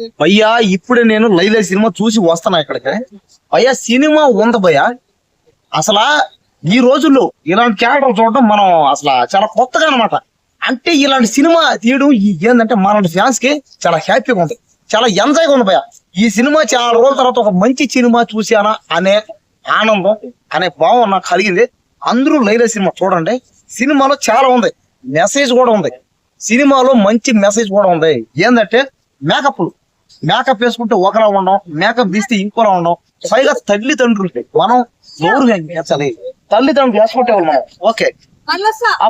భయ్యా ఇప్పుడే నేను లైలే సినిమా చూసి వస్తాను ఇక్కడికి. భయ్యా సినిమా ఉంది భయ్యా. అసలు ఈ రోజుల్లో ఇలాంటి క్యారెక్టర్ చూడడం మనం అసలు చాలా కొత్తగా అనమాట అంటే ఇలాంటి సినిమా తీయడం ఏంటంటే మన ఫ్యాన్స్కి చాలా హ్యాపీగా ఉంది. చాలా ఎంజాయ్గా ఉంది భయ్యా. ఈ సినిమా చాలా రోజుల తర్వాత ఒక మంచి సినిమా చూశానా అనే ఆనందం అనే భావం నాకు కలిగింది. అందరూ లైలే సినిమా చూడండి. సినిమాలో చాలా ఉంది. మెసేజ్ కూడా ఉంది. సినిమాలో మంచి మెసేజ్ కూడా ఉంది. ఏంటంటే మేకప్లు. మేకప్ వేసుకుంటే ఒకలా ఉండడం మేకప్ తీస్తే ఇంకోలా ఉండడం పైగా తల్లిదండ్రులు మనం గౌరవం పెంచాలి తల్లిదండ్రులు వేసుకుంటే ఉన్నాం ఓకే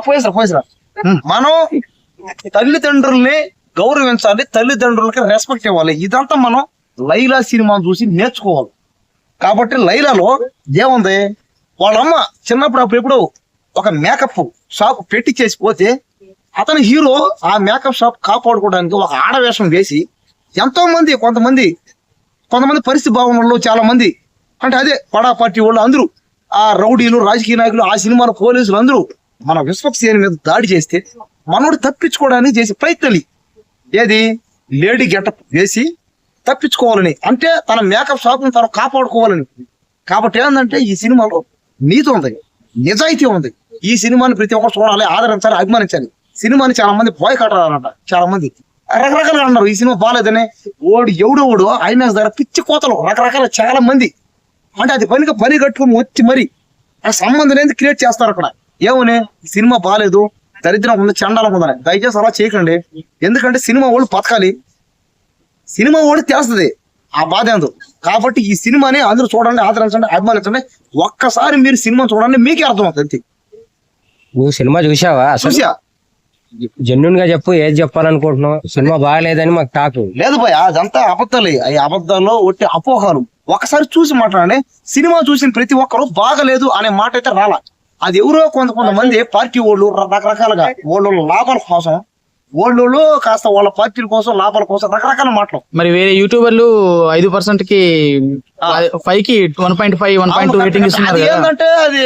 పోయిసరా పోయిసరా మనం తల్లిదండ్రుల్ని గౌరవించాలి తల్లిదండ్రులకి రెస్పెక్ట్ ఇవ్వాలి. ఇదంతా మనం లైలా సినిమా చూసి నేర్చుకోవాలి. కాబట్టి లైలాలో ఏముంది? వాళ్ళమ్మ చిన్నప్పుడు అప్పుడు ఎప్పుడు ఒక మేకప్ షాప్ పెట్టి చేసి పోతే అతని హీరో ఆ మేకప్ షాప్ కాపాడుకోవడానికి ఒక ఆడవేషం వేసి ఎంతో మంది కొంతమంది కొంతమంది పరిస్థితి భావనలో చాలా మంది అంటే అదే పడా పార్టీ వాళ్ళు అందరూ ఆ రౌడీలు రాజకీయ నాయకులు ఆ సినిమాలో పోలీసులు అందరూ మన విశ్వక్సేన మీద దాడి చేస్తే మనోడు తప్పించుకోవడానికి చేసే ప్రయత్నాలు ఏది? లేడీ గెటప్ వేసి తప్పించుకోవాలని. అంటే తన మేకప్ షాప్ను తను కాపాడుకోవాలని. కాబట్టి ఏంటంటే ఈ సినిమాలో నీతి ఉంది నిజాయితీ ఉంది. ఈ సినిమాని ప్రతి ఒక్కరు చూడాలి ఆదరించాలి అభిమానించాలి. సినిమాని చాలా మంది బాయ్ కట్టాలన్నమాట చాలా మంది రకరకాలుగా అన్నారు ఈ సినిమా బాగాలేదని ఓడు ఎవడో ఓడు ఐమాక్స్ దగ్గర పిచ్చి కోతలు రకరకాల చాలా మంది. అంటే అది పనిగా పని కట్టుకుని వచ్చి మరి ఆ సంబంధం అనేది క్రియేట్ చేస్తారు అక్కడ. ఏమని సినిమా బాగాలేదు దరిద్రం ఉంది చండాలం ఉందని. దయచేసి అలా చేయకండి. ఎందుకంటే సినిమా వాళ్ళు బతకాలి. సినిమా వాళ్ళు తెలుస్తుంది ఆ బాధ ఏందో. కాబట్టి ఈ సినిమాని అందరూ చూడండి ఆదరించండి అభిమానించండి. ఒక్కసారి మీరు సినిమా చూడండి మీకే అర్థమవుతుంది అంతే. నువ్వు సినిమా చూసావా చూసా జెన్యున్గా చెప్పు ఏది చెప్పాలనుకుంటున్నావు? సినిమా బాగాలేదని మాకు టాక్. లేదు భయ అదంతా అబద్ధాలే. ఈ అబద్ధాల్లో ఒట్టి అపోహలు. ఒకసారి చూసి మాట్లాడండి. సినిమా చూసిన ప్రతి ఒక్కరు బాగలేదు అనే మాట అయితే రాలా. అది ఎవరో కొంత కొంతమంది పార్టీ వాళ్ళు రకరకాలుగా వాళ్ళు లాభాల కోసం వాళ్ళు కాస్త వాళ్ళ పార్టీల కోసం లాభాల కోసం రకరకాల మాటలు. మరి వేరే యూట్యూబర్లు ఐదు పర్సెంట్కి ఫైవ్కి one point five one point two rating ఇస్తున్నారు ఏంటంటే అది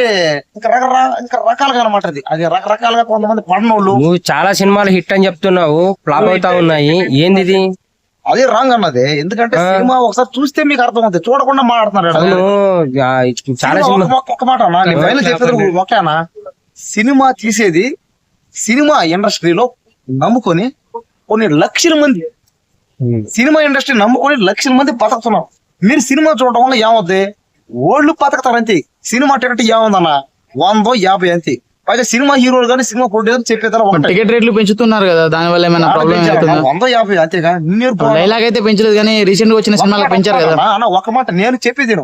ఇంకా రకరకాల ఇంకా రకాలుగా అనమాట అది. అది రకరకాలుగా కొంతమంది పడినోళ్ళు. నువ్వు చాలా సినిమాలు హిట్ అని చెప్తున్నావు ఫ్లాప్ అవుతా ఉన్నాయి. ఏంది ఇది? అదే రాంగ్ అన్నది. ఎందుకంటే సినిమా ఒకసారి చూస్తే మీకు అర్థమవుతుంది చూడకుండా మాట్లాడుతున్నారు ఈడ. అవును ఆ, చాలా మాట అన్నా చెప్పేది ఒకేనా సినిమా తీసేది సినిమా ఇండస్ట్రీలో నమ్ముకొని కొన్ని లక్షల మంది. సినిమా ఇండస్ట్రీ నమ్ముకొని లక్షల మంది బతుకుతున్నారు మీరు సినిమా చూడడం వల్ల ఏమవుద్ది? ఓళ్ళు బతుకుతారు అంతే సినిమా టికెట్ ఏముందన్న? వందో యాభై అంతే. పైగా సినిమా హీరోలు కానీ సినిమా ప్రొడ్యూసర్ చెప్పేదారు. టికెట్ రేట్లు పెంచుతున్నారు కదా దాని వల్ల ఏమైనా ప్రాబ్లం వందో యాభై అంతేగా మీరు డైలాగ్ అయితే పెంచలేదు కానీ రీసెంట్గా వచ్చిన సినిమాలు పెంచారు కదా. అన్న, ఒక మాట నేను చెప్పేది.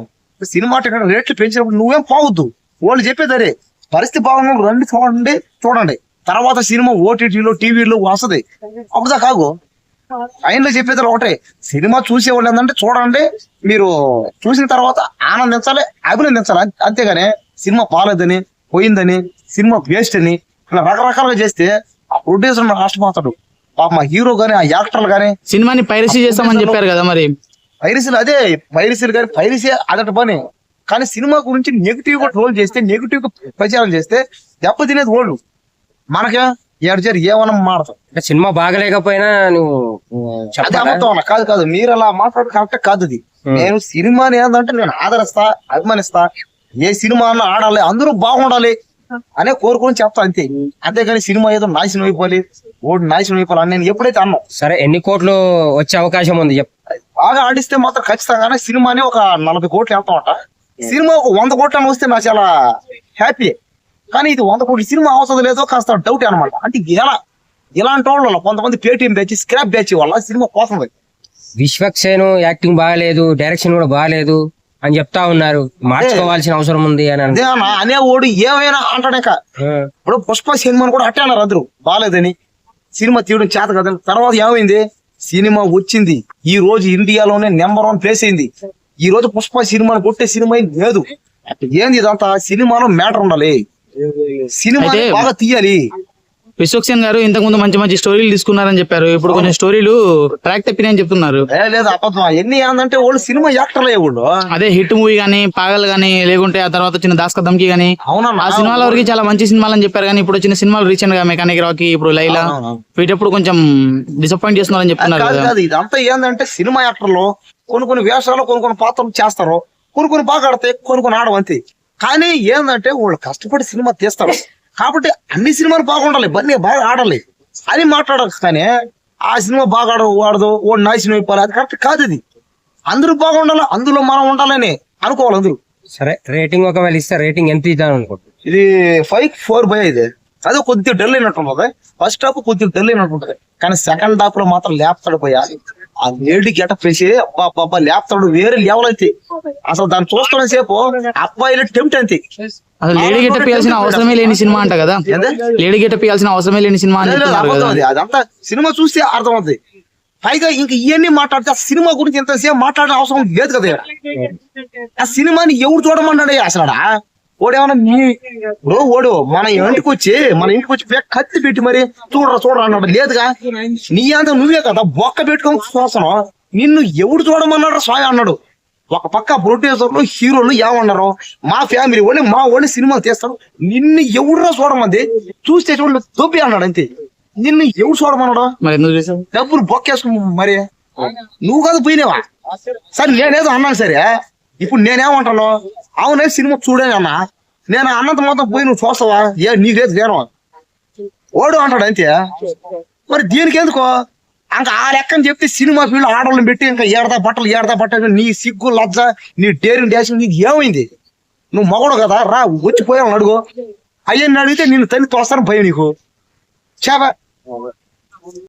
సినిమా టికెట్ రేట్లు పెంచినప్పుడు నువ్వేం పోవద్దు. వాళ్ళు చెప్పేది అరే పరిస్థితి బాగున్నప్పుడు రండి చూడండి చూడండి. తర్వాత సినిమా ఓటీటీలో టీవీలో వస్తది. ఒకదా కాగు? ఆయనలో చెప్పేది ఒకటే. సినిమా చూసేవాళ్ళు ఏంటంటే చూడండి మీరు చూసిన తర్వాత ఆనందించాలి అభినందించాలి. అంతే- అంతేగాని సినిమా బాలేదని పోయిందని సినిమా వేస్ట్ అని ఇలా రకరకాలుగా చేస్తే ఆ ప్రొడ్యూసర్ నష్టపోతాడు పాప మా హీరో గానీ ఆ యాక్టర్లు గానీ సినిమాని పైరసీ చేస్తామని చెప్పారు కదా మరి. పైరసీలు అదే పైరసీలు కానీ పైరసీ అదట పని. కానీ సినిమా గురించి నెగిటివ్గా ట్రోల్ చేస్తే నెగిటివ్గా ప్రచారం చేస్తే దెబ్బ తినేది ఓళ్ళు మనకే ఏడ్చారు ఏమన్నా మాడతాం. సినిమా బాగలేకపోయినా నువ్వు కాదు కాదు. మీరు అలా మాట్లాడు కరెక్ట్ కాదు అది నేను సినిమాని ఏంటంటే నేను ఆదరిస్తా అభిమానిస్తా. ఏ సినిమా అన్న ఆడాలి అందరూ బాగుండాలి అనే కోరుకొని చెప్తా అంతే. అంతేగాని సినిమా ఏదో నాశనం అయిపోవాలి ఓడి నాశనం అయిపోవాలి అని నేను ఎప్పుడైతే అన్నాం. సరే ఎన్ని కోట్లు వచ్చే అవకాశం ఉంది బాగా ఆడిస్తే మాత్రం ఖచ్చితంగానే సినిమాని ఒక నలభై కోట్లు వెళ్తామట సినిమా ఒక వంద కోట్లు అని వస్తే నాకు చాలా హ్యాపీ. కానీ ఇది వంద కోట్ల సినిమా అవసరం లేదో కాస్త డౌట్ అనమాట అంటే ఎలా? ఇలాంటి వాళ్ళు కొంతమంది పేటిఎం బ్యాచ్ స్క్రాప్ బ్యాచ్ వల్ల సినిమా పోతుంది విశ్వక్సేన్ యాక్టింగ్ బాగాలేదు డైరెక్షన్ కూడా బాగాలేదు అని చెప్తా ఉన్నారు. మార్చుకోవాల్సిన అవసరం ఉంది అని అనేవాడు ఏమైనా అంటాడేక. ఇప్పుడు పుష్ప సినిమాని కూడా అట్టే అన్నారు అందరూ. బాగాలేదని. సినిమా తీయడం చేత కదని తర్వాత ఏమైంది? సినిమా వచ్చింది. ఈ రోజు ఇండియాలోనే నెంబర్ వన్ ప్లేస్ అయింది. ఈ రోజు పుష్ప సినిమాని కొట్టే సినిమా లేదు. ఏంది ఇదంతా? సినిమాలో మ్యాటర్ ఉండాలి. సినిమా బాగా తీయాలి. విశ్వక్సేన్ గారు ఇంతకు ముందు మంచి మంచి స్టోరీలు తీసుకున్నారని చెప్పారు. ఇప్పుడు కొన్ని స్టోరీలు ట్రాక్ తప్పినాయని చెప్తున్నారు. లేదు అబద్ధం. ఎన్ని ఏందంటే వాళ్ళు సినిమా యాక్టర్లే వాళ్ళు అదే హిట్ మూవీ గానీ పాగల్ గానీ లేకుంటే ఆ తర్వాత వచ్చిన దాస్క దమ్కి గానీ. ఆ సినిమాల వరకు చాలా మంచి సినిమాలు అని చెప్పారు. కానీ ఇప్పుడు వచ్చిన సినిమాలు రీసెంట్గా మెకానిక్ రాకీ ఇప్పుడు లైలా. వీటప్పుడు కొంచెం డిసప్పాయింట్ చేస్తున్నారని చెప్తున్నారు కాదు ఇదంతా ఏంటంటే సినిమా యాక్టర్లు కొన్ని కొన్ని వేషాలు కొన్ని కొన్ని పాత్రలు చేస్తారు. కొన్ని కొన్ని బాగా ఆడతాయి కొన్ని కొన్ని ఆడవంతే కానీ ఏంటంటే వాళ్ళు కష్టపడి సినిమా తీస్తారు. కాబట్టి అన్ని సినిమాలు బాగుండాలి. బన్నీ బాగా ఆడాలి. అని మాట్లాడక కానీ ఆ సినిమా బాగా వాడదు ఓ నాశనం అయిపోవాలి. అది కరెక్ట్ కాదు ఇది. అందరూ బాగుండాలి. అందులో మనం ఉండాలని అనుకోవాలి అందరూ. సరే రేటింగ్ ఒకవేళ ఇస్తే రేటింగ్ ఎంత ఇద్దాం అనుకుంటున్నాను ఇది ఫైవ్ ఫోర్ బై ఇది అదే కొద్దిగా డల్ అయినట్టుంటది ఫస్ట్ హాఫ్ కొద్దిగా డల్ అయినట్టుంటది కానీ సెకండ్ హాఫ్లో మాత్రం లేపుతాడు పోయా ఆ లేడీ గెటప్ వేసి అబ్బా అబ్బా, లేపుతాడు వేరే లెవెల్ అయితే. అసలు దాన్ని చూస్తున్న సేపు అబ్బాయిలు టెంప్ట్ అంతే. అసలు లేడీ గెటప్ ఇవ్వాల్సిన అవసరమే లేని సినిమా అంట కదా? లేడీ గెటప్ ఇవ్వాల్సిన అవసరమే లేని సినిమా అదంతా సినిమా చూస్తే అర్థమవుతుంది. పైగా ఇంక ఇవన్నీ మాట్లాడితే ఆ సినిమా గురించి ఎంతసేపు మాట్లాడిన అవసరం లేదు కదా. ఆ సినిమాని ఎవడు చూడమన్నాడే అసలు? ఓడేమన్నా నీ ఇప్పుడు ఓడు మన ఇంటికి వచ్చి మన ఇంటికి వచ్చి కత్తి పెట్టి మరి చూడరా చూడరా అన్నాడు. లేదుగా నీ అంత నువ్వే కదా బొక్క పెట్టుకొని చూస్తున్నావు. నిన్ను ఎవడు చూడమన్నాడు స్వామి అన్నాడు. ఒక పక్క ప్రొడ్యూసర్లు హీరోలు ఏమన్నారు మా ఫ్యామిలీ వాళ్ళు మా వాళ్ళు సినిమాలు తీస్తారు నిన్ను ఎవడురా చూడమంది? చూస్తే చూడ దొబ్బి అన్నాడు అంతే. నిన్ను ఎవడు చూడమన్నాడు? మరి చేసావు? డబ్బులు బొక్కేసుకు మరి. నువ్వు కాదు పోయినావా? సరే నేనేదో అన్నాను సరే. ఇప్పుడు నేనేమంటాను? అవునే సినిమా చూడే నేను అన్నంత మొత్తం పోయి నువ్వు చూస్తావా? ఏ నీకేది నేను ఓడు అంటాడు అంతే. మరి దీనికి ఎందుకో? ఇంకా ఆ లెక్కని చెప్తే సినిమా ఫీల్డ్ ఆడవాళ్ళని పెట్టి ఇంకా ఏడదా బట్టలు ఏడదా బట్టలు నీ సిగ్గు లజ్జ నీ డేరింగ్ డాషింగ్ నీకు ఏమైంది? నువ్వు మగడు కదా రా వచ్చిపోయావు అడుగు. అయ్యని అడిగితే నిన్ను తల్లి తోస్తాను భయం నీకు. చేప.